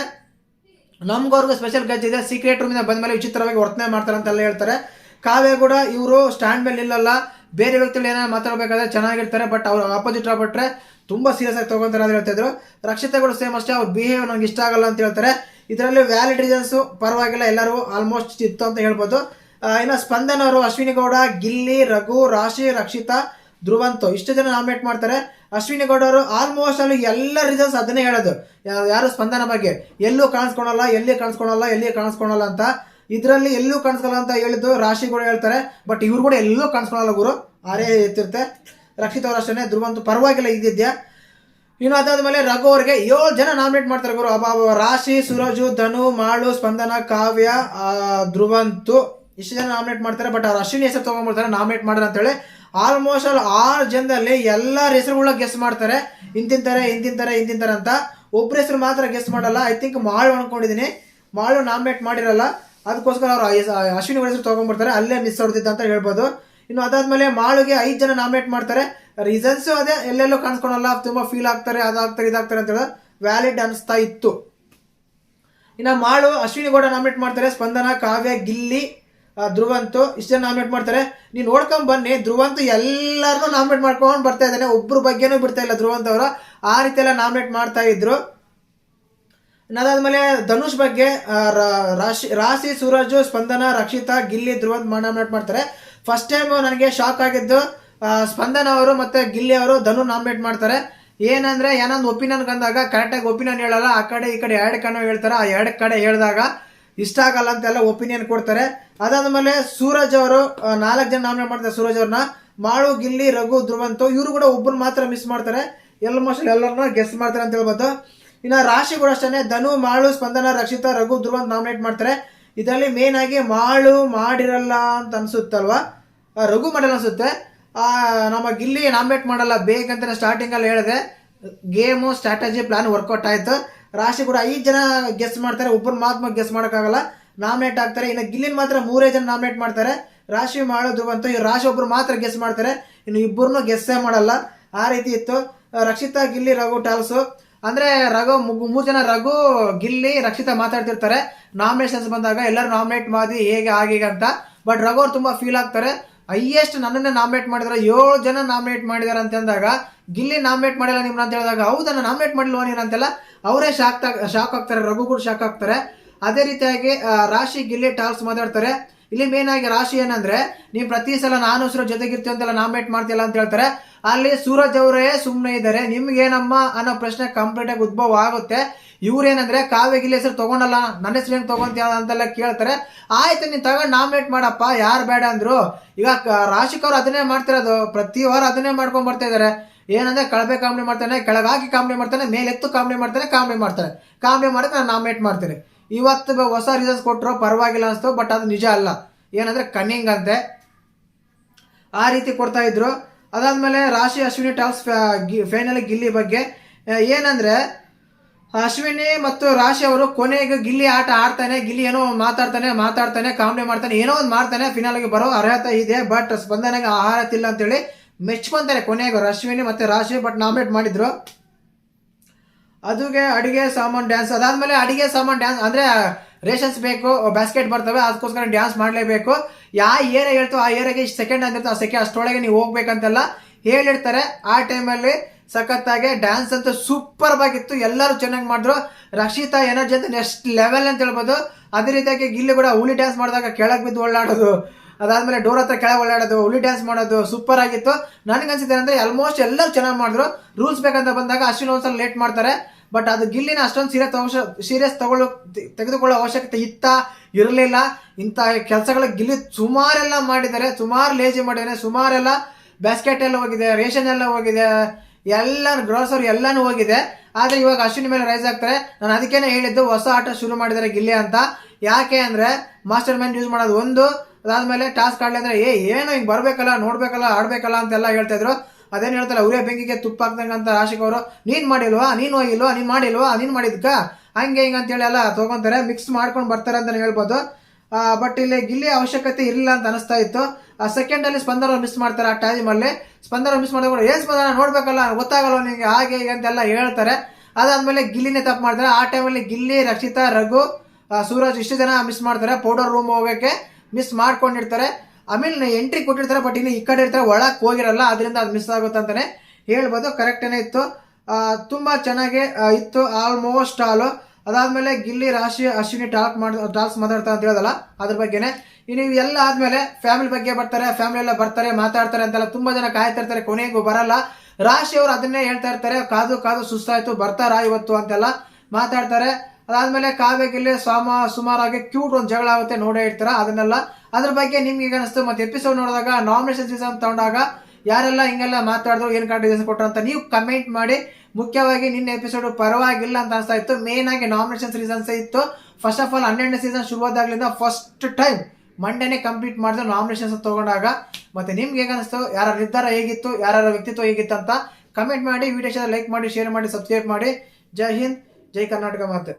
ನಮ್ಗವ್ರಿಗೂ ಸ್ಪೆಷಲ್ ಗಜ್ ಇದೆ. ಸೀಕ್ರೆಟ್ ರೂಮಿಂದ ಬಂದಮೇಲೆ ವಿಚಿತ್ರವಾಗಿ ವರ್ತನೆ ಮಾಡ್ತಾರೆ ಅಂತೆಲ್ಲ ಹೇಳ್ತಾರೆ. ಕಾವ್ಯ ಕೂಡ ಇವರು ಸ್ಟ್ಯಾಂಡ್ ಮೇಲೆ ನಿಲ್ಲಲ್ಲ. ಬೇರೆ ವ್ಯಕ್ತಿಗಳು ಏನಾದ್ರು ಮಾತಾಡ್ಬೇಕಾದ್ರೆ ಚೆನ್ನಾಗಿರ್ತಾರೆ ಬಟ್ ಅವ್ರು ಆಪೋಸಿಟ್ ಆಗ್ಬಿಟ್ರೆ ತುಂಬಾ ಸೀರಿಯಸ್ ಆಗಿ ತಗೊಂತಾರೆ ಅಂತ ಹೇಳ್ತಿದ್ರು ರಕ್ಷಿತಾ ಕೂಡ ಸೇಮ್ ಅಷ್ಟೇ. ಅವ್ರ ಬಿಹೇವ್ ನನಗೆ ಇಷ್ಟ ಆಗಲ್ಲ ಅಂತ ಹೇಳ್ತಾರೆ. ಇದರಲ್ಲಿ ವ್ಯಾಲಿಡ್ ರೀಸನ್ಸ್ ಪರವಾಗಿಲ್ಲ ಎಲ್ಲರೂ ಆಲ್ಮೋಸ್ಟ್ ಇತ್ತು ಅಂತ ಹೇಳ್ಬೋದು. ಇನ್ನು ಸ್ಪಂದನ್ ಅವರು, ಅಶ್ವಿನಿ ಗೌಡ, ಗಿಲ್ಲಿ, ರಘು, ರಾಶಿ, ರಕ್ಷಿತಾ, ಧ್ರುವಂತು, ಇಷ್ಟು ಜನ ನಾಮಿನೇಟ್ ಮಾಡ್ತಾರೆ. ಅಶ್ವಿನಿ ಗೌಡ ಅವರು ಆಲ್ಮೋಸ್ಟ್ ಅಲ್ಲಿ ಎಲ್ಲ ರೀಸನ್ಸ್ ಅದನ್ನೇ ಹೇಳೋದು. ಯಾರು ಸ್ಪಂದನ ಬಗ್ಗೆ? ಎಲ್ಲೂ ಕಾಣಿಸ್ಕೊಳಲ್ಲ, ಎಲ್ಲಿ ಕಾಣಿಸ್ಕೊಳಲ್ಲ ಎಲ್ಲಿ ಕಾಣಿಸ್ಕೊಳಲ್ಲ ಅಂತ. ಇದರಲ್ಲಿ ಎಲ್ಲೂ ಕಾಣಿಸ್ಕೊಳಲ್ಲ ಅಂತ ಹೇಳಿದ್ದು ರಾಶಿ ಕೂಡ ಹೇಳ್ತಾರೆ. ಬಟ್ ಇವ್ರು ಕೂಡ ಎಲ್ಲೂ ಕಾಣಿಸ್ಕೊಳಲ್ಲ ಗುರು. ಆರೇ ಎತ್ತಿರುತ್ತೆ. ರಕ್ಷಿತ ಅವ್ರು ಅಷ್ಟೇ ಧ್ರುವಂತು ಪರವಾಗಿಲ್ಲ ಇದ್ದಿದ್ಯಾ ಇನ್ನು ಅದಾದ್ಮೇಲೆ ರಘು ಅವ್ರಿಗೆ ಏಳು ಜನ ನಾಮಿನೇಟ್ ಮಾಡ್ತಾರೆ ಗುರು. ಅಬಾಬ ರಾಶಿ, ಸುರಜು, ಧನು, ಮಾಳು, ಸ್ಪಂದನ, ಕಾವ್ಯ ಧ್ರುವಂತು ಇಷ್ಟು ಜನ ನಾಮಿನೇಟ್ ಮಾಡ್ತಾರೆ. ಬಟ್ ಅವ್ರ ಅಶ್ವಿನಿ ಹೆಸರು ತಗೊಂಡ್ಬಿಡ್ತಾರೆ ನಾಮಿನೇಟ್ ಮಾಡ್ರೆ ಅಂತೇಳಿ ಆಲ್ಮೋಸ್ಟ್ ಆಲ್ ಆರು ಜನದಲ್ಲಿ ಎಲ್ಲರ ಹೆಸರುಗಳ ಗೆಸ್ ಮಾಡ್ತಾರೆ. ಇಂತಿಂತಾರೆ ಇಂತಿಂತಾರೆ ಇಂತಿಂತಾರೆ ಅಂತ ಒಬ್ಬರ ಹೆಸರು ಮಾತ್ರ ಗೆಸ್ ಮಾಡಲ್ಲ. ಐ ಥಿಂಕ್ ಮಾಳು ಅನ್ಕೊಂಡಿದ್ದೀನಿ ಮಾಳು ನಾಮಿನೇಟ್ ಮಾಡಿರಲ್ಲ. ಅದಕ್ಕೋಸ್ಕರ ಅವರು ಅಶ್ವಿನಿ ಹೆಸರು ತೊಗೊಂಡ್ಬಿಡ್ತಾರೆ ಅಲ್ಲೇ ಮಿಸ್ ಹೊಡೆದಿದ್ದ ಅಂತ ಹೇಳ್ಬೋದು. ಇನ್ನು ಅದಾದ್ಮೇಲೆ ಮಾಳುಗೆ ಐದು ಜನ ನಾಮಿನೇಟ್ ಮಾಡ್ತಾರೆ. ರೀಸನ್ಸು ಅದೇ, ಎಲ್ಲೆಲ್ಲೋ ಕಾಣಿಸ್ಕೊಳಲ್ಲ, ತುಂಬಾ ಫೀಲ್ ಆಗ್ತಾರೆ, ಅದಾಗ್ತಾರೆ, ಇದಾಗ್ತಾರೆ ಅಂತ ಹೇಳಿದ್ರೆ ವ್ಯಾಲಿಡ್ ಅನಿಸ್ತಾ ಇತ್ತು. ಇನ್ನು ಮಾಳು ಅಶ್ವಿನಿ ಗೌಡ ನಾಮಿನೇಟ್ ಮಾಡ್ತಾರೆ, ಸ್ಪಂದನ, ಕಾವ್ಯ, ಗಿಲ್ಲಿ ಧ್ರುವಂತು, ಇಷ್ಟು ಜನ ನಾಮಿನೇಟ್ ಮಾಡ್ತಾರೆ. ನೀವು ನೋಡ್ಕೊಂಡ್ ಬನ್ನಿ, ಧ್ರುವಂತು ಎಲ್ಲರನ್ನೂ ನಾಮಿನೇಟ್ ಮಾಡ್ಕೊಂಡು ಬರ್ತಾ ಇದ್ದಾನೆ, ಒಬ್ರು ಬಗ್ಗೆನೂ ಬಿಡ್ತಾ ಇಲ್ಲ ಧ್ರುವಂತ್ ಅವರು. ಆ ರೀತಿ ಎಲ್ಲ ನಾಮಿನೇಟ್ ಮಾಡ್ತಾ ಇದ್ರು. ಅದಾದ್ಮೇಲೆ ಧನುಷ್ ಬಗ್ಗೆ ರಾಶಿ ರಾಶಿ, ಸೂರಜ್, ಸ್ಪಂದನ, ರಕ್ಷಿತಾ, ಗಿಲ್ಲಿ, ಧ್ರುವಂತ್ ನಾಮಿನೇಟ್ ಮಾಡ್ತಾರೆ. ಫಸ್ಟ್ ಟೈಮ್ ನನಗೆ ಶಾಕ್ ಆಗಿದ್ದು ಸ್ಪಂದನ ಅವರು ಮತ್ತೆ ಗಿಲ್ಲಿ ಅವರು ಧನು ನಾಮಿನೇಟ್ ಮಾಡ್ತಾರೆ. ಏನಂದ್ರೆ ಏನೊಂದು ಒಪಿನಿಯನ್ ಬಂದಾಗ ಕರೆಕ್ಟಾಗಿ ಒಪಿನಿಯನ್ ಹೇಳಲ್ಲ. ಆ ಕಡೆ ಈ ಕಡೆ ಎರಡು ಕಡೆ ಹೇಳ್ತಾರೆ. ಆ ಎರಡು ಕಡೆ ಹೇಳಿದಾಗ ಇಷ್ಟ ಆಗಲ್ಲ ಅಂತೆಲ್ಲ ಒಪಿನಿಯನ್ ಕೊಡ್ತಾರೆ. ಅದಾದ್ಮೇಲೆ ಸೂರಜ್ ಅವರು ನಾಲ್ಕು ಜನ ನಾಮಿನೇಟ್ ಮಾಡ್ತಾರೆ ಸೂರಜ್ ಅವ್ರನ್ನ. ಮಾಳು, ಗಿಲ್ಲಿ, ರಘು, ಧ್ರುವಂತು ಇವರು ಕೂಡ ಒಬ್ಬರು ಮಾತ್ರ ಮಿಸ್ ಮಾಡ್ತಾರೆ. ಎಲ್ಲ ಮೋಸ್ಟ್ ಎಲ್ಲರನ್ನ ಗೆಸ್ ಮಾಡ್ತಾರೆ ಅಂತ ಹೇಳ್ಬೋದು. ಇನ್ನು ರಾಶಿ ಕೂಡ ಅಷ್ಟೇ ಧನು, ಮಾಳು, ಸ್ಪಂದನ, ರಕ್ಷಿತ, ರಘು, ಧ್ರುವಂತ ನಾಮಿನೇಟ್ ಮಾಡ್ತಾರೆ. ಇದರಲ್ಲಿ ಮೇನ್ ಆಗಿ ಮಾಳು ಮಾಡಿರಲ್ಲ ಅಂತ ಅನ್ಸುತ್ತಲ್ವಾ? ರಘು ಮಾಡಲ್ಲ ಅನ್ಸುತ್ತೆ. ನಮ್ಮ ಗಿಲ್ಲಿ ನಾಮಿನೇಟ್ ಮಾಡಲ್ಲ. ಬೇಕಂತ ಸ್ಟಾರ್ಟಿಂಗ್ ಅಲ್ಲಿ ಹೇಳಿದೆ. ಗೇಮು ಸ್ಟ್ರಾಟಜಿ ಪ್ಲಾನ್ ವರ್ಕೌಟ್ ಆಯಿತು. ರಾಶಿ ಕೂಡ ಐದು ಜನ ಗೆಸ್ ಮಾಡ್ತಾರೆ. ಒಬ್ಬರು ಮಾತ್ರ ಗೆಸ್ ಮಾಡೋಕ್ಕಾಗಲ್ಲ. ನಾಮಿನೇಟ್ ಆಗ್ತಾರೆ. ಇನ್ನು ಗಿಲ್ಲಿನ ಮಾತ್ರ ಮೂರೇ ಜನ ನಾಮಿನೇಟ್ ಮಾಡ್ತಾರೆ. ರಾಶಿ ಮಾಡೋದು ಬಂತು ಈ ರಾಶಿ ಒಬ್ರು ಮಾತ್ರ ಗೆಸ್ ಮಾಡ್ತಾರೆ. ಇನ್ನು ಇಬ್ಬರನ್ನು ಗೆಸ್ಸೇ ಮಾಡಲ್ಲ. ಆ ರೀತಿ ಇತ್ತು. ರಕ್ಷಿತಾ, ಗಿಲ್ಲಿ, ರಘು, ಟಾಲ್ಸು. ಅಂದ್ರೆ ರಘು ಮುಗು ಮೂರು ಜನ ರಘು, ಗಿಲ್ಲಿ, ರಕ್ಷಿತಾ ಮಾತಾಡ್ತಿರ್ತಾರೆ. ನಾಮಿನೇಷನ್ಸ್ ಬಂದಾಗ ಎಲ್ಲರೂ ನಾಮಿನೇಟ್ ಮಾಡಿ ಹೇಗೆ ಆಗೀಗ ಅಂತ. ಬಟ್ ರಘು ಅವ್ರು ತುಂಬಾ ಫೀಲ್ ಆಗ್ತಾರೆ. ಹೈಯೆಸ್ಟ್ ನನ್ನನ್ನೇ ನಾಮಿನೇಟ್ ಮಾಡಿದಾರೆ, ಏಳು ಜನ ನಾಮಿನೇಟ್ ಮಾಡಿದಾರೆ ಅಂತ ಅಂದಾಗ ಗಿಲ್ಲಿ ನಾಮಿನೇಟ್ ಮಾಡಿಲ್ಲ ನಿಮ್ನ ಅಂತ ಹೇಳಿದಾಗ ಹೌದನ್ನ ನಾಮಿನೇಟ್ ಮಾಡಿಲ್ವ ನೀನು ಅಂತೆಲ್ಲ ಅವರೇ ಶಾಕ್ ಶಾಕ್ ಆಗ್ತಾರೆ, ರಘು ಕೂಡ ಶಾಕ್ ಆಗ್ತಾರೆ. ಅದೇ ರೀತಿಯಾಗಿ ರಾಶಿ, ಗಿಲ್ಲಿ ಟಾಲ್ಸ್ ಮಾತಾಡ್ತಾರೆ. ಇಲ್ಲಿ ಮೇನ್ ಆಗಿ ರಾಶಿ ಏನಂದ್ರೆ, ನೀವು ಪ್ರತಿ ಸಲ ನಾನು ಹೆಸರು ಜೊತೆಗಿರ್ತೀವಿ ಅಂತೆಲ್ಲ ನಾಮಿನೇಟ್ ಮಾಡ್ತಿಲ್ಲ ಅಂತ ಹೇಳ್ತಾರೆ. ಅಲ್ಲಿ ಸೂರಜ್ ಅವರೇ ಸುಮ್ಮನೆ ಇದ್ದಾರೆ. ನಿಮ್ಗೇನಮ್ಮ ಅನ್ನೋ ಪ್ರಶ್ನೆ ಕಂಪ್ಲೀಟ್ ಆಗಿ ಉದ್ಭವ ಆಗುತ್ತೆ. ಇವ್ರೇನಂದ್ರೆ, ಕಾವ್ಯ ಗಿಲ್ಲಿ ಹೆಸರು ತಗೊಂಡಲ್ಲ, ನನ್ನ ಹೆಸರು ಹೆಂಗ್ ತಗೊಂತೀಯ ಅಂತೆಲ್ಲ ಕೇಳ್ತಾರೆ. ಆಯ್ತು, ನೀನ್ ತಗೊಂಡ್ ನಾಮಿನೇಟ್ ಮಾಡಪ್ಪ, ಯಾರು ಬೇಡ ಅಂದ್ರು. ಈಗ ರಾಶಿಕ್ ಅವ್ರು ಅದನ್ನೇ ಮಾಡ್ತಿರೋದು. ಪ್ರತಿ ವಾರ ಅದನ್ನೇ ಮಾಡ್ಕೊಂಡ್ ಬರ್ತಾ ಇದಾರೆ ಏನಂದ್ರೆ, ಕಳಪೆ ಕಾಮಿಡಿ ಮಾಡ್ತಾನೆ ಕೆಳಗಾಕಿ ಕಾಮಿಡಿ ಮಾಡ್ತಾನೆ, ಮೇಲೆತ್ತು ಕಾಮಿಡಿ ಮಾಡ್ತಾನೆ ಕಾಮಿಡಿ ಮಾಡ್ತಾರೆ ಕಾಮಿಡಿ ಮಾಡಿದ್ರೆ ನಾನು ನಾಮಿನೇಟ್ ಮಾಡ್ತೀನಿ. ಇವತ್ತು ಹೊಸ ರೀಸನ್ಸ್ ಕೊಟ್ಟರು ಪರವಾಗಿಲ್ಲ ಅನಿಸ್ತು ಬಟ್ ಅದು ನಿಜ ಅಲ್ಲ. ಏನಂದ್ರೆ ಕನ್ನಿಂಗ್ ಅಂತೆ. ಆ ರೀತಿ ಕೊಡ್ತಾ ಇದ್ರು. ಅದಾದ್ಮೇಲೆ ರಾಶಿ ಅಶ್ವಿನಿ ಟಾಸ್ ಫೈನಲ್ ಗಿಲ್ಲಿ ಬಗ್ಗೆ. ಏನಂದ್ರೆ, ಅಶ್ವಿನಿ ಮತ್ತು ರಾಶಿ ಅವರು ಕೊನೆಗೆ ಗಿಲ್ಲಿ ಆಟ ಆಡ್ತಾನೆ, ಗಿಲ್ಲಿ ಏನೋ ಮಾತಾಡ್ತಾನೆ ಮಾತಾಡ್ತಾನೆ ಕಾಮಿಡಿ ಮಾಡ್ತಾನೆ, ಏನೋ ಒಂದು ಮಾಡ್ತಾನೆ ಫಿನಾಲ್ಗೆ ಬರೋ ಅರ್ಹತೆ ಇದೆ ಬಟ್ ಸ್ಪಂದನೆಗೆ ಅರ್ಹತೆ ಇಲ್ಲ ಅಂತೇಳಿ ಮೆಚ್ಕೊಂತಾರೆ ಕೊನೆಗೆ ಅಶ್ವಿನಿ ಮತ್ತೆ ರಾಶಿ ಬಟ್ ನಾಮಿನೇಟ್ ಮಾಡಿದ್ರು. ಅದುಗೆ ಅಡಿಗೆ, ಸಾಮಾನ್ ಡ್ಯಾನ್ಸ್ ಅದಾದ್ಮೇಲೆ ಅಡಿಗೆ, ಸಾಮಾನ್ ಡ್ಯಾನ್ಸ್ ಅಂದ್ರೆ ರೇಷನ್ಸ್ ಬೇಕು ಬ್ಯಾಸ್ಕೆಟ್ ಬರ್ತವೆ ಅದಕ್ಕೋಸ್ಕರ ಡ್ಯಾನ್ಸ್ ಮಾಡಲೇಬೇಕು. ಯಾವ ಏರಿಯಾ ಹೇಳ್ತೋ ಆ ಏರಿಯಾಗೆ ಇಷ್ಟು ಸೆಕೆಂಡ್ ಅಂದಿರ್ತೋ ಆ ಸೆಕೆಂಡ್ ಅಷ್ಟೊಳಗೆ ನೀವು ಹೋಗ್ಬೇಕಂತೆಲ್ಲ ಹೇಳಿರ್ತಾರೆ. ಆ ಟೈಮಲ್ಲಿ ಸಖತ್ತಾಗೆ ಡ್ಯಾನ್ಸ್ ಅಂತೂ ಸೂಪರ್ ಆಗಿತ್ತು ಎಲ್ಲರೂ ಚೆನ್ನಾಗಿ ಮಾಡಿದ್ರು. ರಕ್ಷಿತಾ ಎನರ್ಜಿ ಅಂತ ನೆಕ್ಸ್ಟ್ ಲೆವೆಲ್ ಅಂತ ಹೇಳ್ಬೋದು. ಅದೇ ರೀತಿಯಾಗಿ ಗಿಲ್ಲಿ ಕೂಡ ಹುಲಿ ಡ್ಯಾನ್ಸ್ ಮಾಡಿದಾಗ ಕೆಳಗೆ ಬಿದ್ದು ಒಳ್ಳಾಡೋದು ಅದಾದ್ಮೇಲೆ ಡೋರ್ ಹತ್ರ ಕೆಳಗೆ ಒಳ್ಳಾಡೋದು ಹುಲಿ ಡ್ಯಾನ್ಸ್ ಮಾಡೋದು ಸೂಪರ್ ಆಗಿತ್ತು. ನನಗೆ ಅನ್ಸಿದೆ ಅಂದ್ರೆ ಆಲ್ಮೋಸ್ಟ್ ಎಲ್ಲರೂ ಚೆನ್ನಾಗಿ ಮಾಡಿದ್ರು. ರೂಲ್ಸ್ ಬೇಕಂತ ಬಂದಾಗ ಅಶ್ವಿನ್ ಒಂದ್ಸಲ ಲೇಟ್ ಮಾಡ್ತಾರೆ. ಬಟ್ ಅದು ಗಿಲ್ಲಿನ ಅಷ್ಟೊಂದು ಸೀರಿಯಸ್ ತಗೋ ಸೀರಿಯಸ್ ತಗೊಳ್ಳೋ, ತೆಗೆದುಕೊಳ್ಳೋ ಅವಶ್ಯಕತೆ ಇತ್ತ ಇರಲಿಲ್ಲ. ಇಂಥ ಕೆಲಸಗಳ ಗಿಲ್ಲಿ ಸುಮಾರೆಲ್ಲ ಮಾಡಿದ್ದಾರೆ. ಸುಮಾರು ಲೇಜಿ ಮಾಡಿದ್ದಾರೆ. ಸುಮಾರೆಲ್ಲ ಬ್ಯಾಸ್ಕೆಟ್ ಎಲ್ಲ ಹೋಗಿದೆ ರೇಷನ್ ಎಲ್ಲ ಹೋಗಿದೆ ಎಲ್ಲ ಗ್ರೋಸರಿ ಎಲ್ಲಾನು ಹೋಗಿದೆ. ಆದರೆ ಇವಾಗ ಅಶ್ವಿನ ಮೇಲೆ ರೈಸ್ ಆಗ್ತಾರೆ. ನಾನು ಅದಕ್ಕೇನೆ ಹೇಳಿದ್ದು, ಹೊಸ ಆಟ ಶುರು ಮಾಡಿದ್ದಾರೆ ಗಿಲ್ಲಿ ಅಂತ. ಯಾಕೆ ಅಂದರೆ ಮಾಸ್ಟರ್ ಮೈಂಡ್ ಯೂಸ್ ಮಾಡೋದು ಒಂದು, ಅದಾದಮೇಲೆ ಟಾಸ್ಕ್ ಆಡಲಿ ಅಂದರೆ, ಏ, ಏನು ಹಿಂಗೆ ಬರಬೇಕಲ್ಲ, ನೋಡಬೇಕಲ್ಲ, ಆಡಬೇಕಲ್ಲ ಅಂತೆಲ್ಲ ಹೇಳ್ತಾ ಇದ್ರು. ಅದೇನ್ ಹೇಳ್ತಾರೆ ಅವರೇ ಬೆಂಕಿಗೆ ತುಪ್ಪ ಹಾಕ್ದಂಗಂತ ರಾಶಿಕ್ ಅವರು ನೀನು ಮಾಡಿಲ್ವಾ? ನೀನು ಹೋಗಿಲ್ವಾ ನೀನು ಮಾಡಿಲ್ವಾ? ನೀನು ಮಾಡಿದ್ಕ? ಹಂಗೆ ಹಿಂಗೆ ಅಂತೇಳಿ ಎಲ್ಲ ತೊಗೊಂತಾರೆ ಮಿಕ್ಸ್ ಮಾಡ್ಕೊಂಡು ಬರ್ತಾರೆ ಅಂತಲೇ ಹೇಳ್ಬೋದು. ಬಟ್ ಇಲ್ಲಿ ಗಿಲ್ಲಿ ಅವಶ್ಯಕತೆ ಇರಲಿಲ್ಲ ಅಂತ ಅನಿಸ್ತಾ ಇತ್ತು. ಆ ಸೆಕೆಂಡಲ್ಲಿ ಸ್ಪಂದನ ಮಿಸ್ ಮಾಡ್ತಾರೆ ಆ ಟೈಮಲ್ಲಿ ಸ್ಪಂದನ ಮಿಸ್ ಮಾಡಿದ್ರು, ಏನು ಸ್ಪಂದನ? ನೋಡಬೇಕಲ್ಲ ಗೊತ್ತಾಗಲ್ಲ ನಿಮಗೆ ಹಾಗೆ ಹೀಗೆ ಅಂತೆಲ್ಲ ಹೇಳ್ತಾರೆ. ಅದಾದಮೇಲೆ ಗಿಲ್ಲಿನೇ ತಪ್ಪು ಮಾಡ್ತಾರೆ. ಆ ಟೈಮಲ್ಲಿ ಗಿಲ್ಲಿ, ರಕ್ಷಿತಾ, ರಘು ಸೂರಜ್ ಇಷ್ಟು ಜನ ಮಿಸ್ ಮಾಡ್ತಾರೆ. ಪೌಡರ್ ರೂಮ್ ಹೋಗೋಕ್ಕೆ ಮಿಸ್ ಮಾಡ್ಕೊಂಡಿರ್ತಾರೆ. ಆಮೇಲೆ ಎಂಟ್ರಿ ಕೊಟ್ಟಿರ್ತಾರೆ ಬಟ್ ಇನ್ನು ಈ ಕಡೆ ಇರ್ತಾರೆ ಒಳಕ್ಕೆ ಹೋಗಿರಲ್ಲ, ಅದರಿಂದ ಅದು ಮಿಸ್ ಆಗುತ್ತೆ ಅಂತಾನೆ ಹೇಳ್ಬೋದು. ಕರೆಕ್ಟೇನೆ ಇತ್ತು. ತುಂಬ ಚೆನ್ನಾಗಿ ಇತ್ತು. ಆಲ್ಮೋಸ್ಟ್ ಆಲ್ ಅದಾದಮೇಲೆ ಗಿಲ್ಲಿ, ರಾಶಿ, ಅಶ್ವಿನಿ ಟಾಕ್ ಮಾಡ್ ಟಾಕ್ಸ್ ಮಾತಾಡ್ತಾರೆ ಅಂತ ಹೇಳೋದಲ್ಲ, ಅದ್ರ ಬಗ್ಗೆನೇ. ಇನ್ನು ಎಲ್ಲ ಆದ್ಮೇಲೆ ಫ್ಯಾಮಿಲಿ ಬಗ್ಗೆ ಬರ್ತಾರೆ ಫ್ಯಾಮಿಲಿ ಎಲ್ಲ ಬರ್ತಾರೆ, ಮಾತಾಡ್ತಾರೆ ಅಂತೆಲ್ಲ ತುಂಬ ಜನ ಕಾಯ್ತಾ ಇರ್ತಾರೆ, ಕೊನೆಗೂ ಬರಲ್ಲ. ರಾಶಿ ಅವರು ಅದನ್ನೇ ಹೇಳ್ತಾ ಇರ್ತಾರೆ, ಕಾದು ಕಾದು ಸುಸ್ತಾಯಿತು, ಬರ್ತಾರಾ ಇವತ್ತು ಅಂತೆಲ್ಲ ಮಾತಾಡ್ತಾರೆ. ಅದಾದಮೇಲೆ ಕಾವ್ಯ, ಗಿಲ್ಲಿ, ಸ್ವಾಮ ಸುಮಾರಾಗಿ ಕ್ಯೂಟ್ ಒಂದು ಜಗಳ ಆಗುತ್ತೆ, ನೋಡೇ ಇರ್ತಾರೆ, ಅದನ್ನೆಲ್ಲ ಅದ್ರ ಬಗ್ಗೆ ನಿಮ್ಗೆ ಈಗ ಅನಿಸ್ತು, ಮತ್ತೆ ಎಪಿಸೋಡ್ ನೋಡಿದಾಗ ನಾಮಿನೇಷನ್ ಸೀಸನ್ ತಗೊಂಡಾಗ ಯಾರೆಲ್ಲ ಹಿಂಗೆಲ್ಲ ಮಾತಾಡಿದ್ರು, ಏನು ಕಾಂಟ್ರಿಬ್ಯೂಷನ್ ಕೊಟ್ಟರು ಅಂತ ನೀವು ಕಮೆಂಟ್ ಮಾಡಿ. ಮುಖ್ಯವಾಗಿ ನಿನ್ನ ಎಪಿಸೋಡ್ ಪರವಾಗಿಲ್ಲ ಅಂತ ಅನಿಸ್ತಾ ಇತ್ತು. ಮೇನ್ ಆಗಿ ನಾಮಿನೇಷನ್ ರೀಸನ್ಸ್ ಇತ್ತು. ಫಸ್ಟ್ ಆಫ್ ಆಲ್ ಹನ್ನೆರಡನೇ ಸೀಸನ್ ಶುರುವಾದಾಗ್ಲಿಂದ ಫಸ್ಟ್ ಟೈಮ್ ಮಂಡೇನೆ ಕಂಪ್ಲೀಟ್ ಮಾಡಿದ್ರು ನಾಮಿನೇಷನ್ಸ್ ತಗೊಂಡಾಗ. ಮತ್ತೆ ನಿಮ್ಗೆ ಹೇಗೆ ಅನಿಸ್ತು? ಯಾರ ನಿರ್ಧಾರ ಹೇಗಿತ್ತು? ಯಾರ ವ್ಯಕ್ತಿತ್ವ ಹೇಗಿತ್ತು ಅಂತ ಕಮೆಂಟ್ ಮಾಡಿ. ವಿಡಿಯೋ ಲೈಕ್ ಮಾಡಿ ಶೇರ್ ಮಾಡಿ ಸಬ್ಸ್ಕ್ರೈಬ್ ಮಾಡಿ. ಜೈ ಹಿಂದ್, ಜೈ ಕರ್ನಾಟಕ ಮಾತೆ.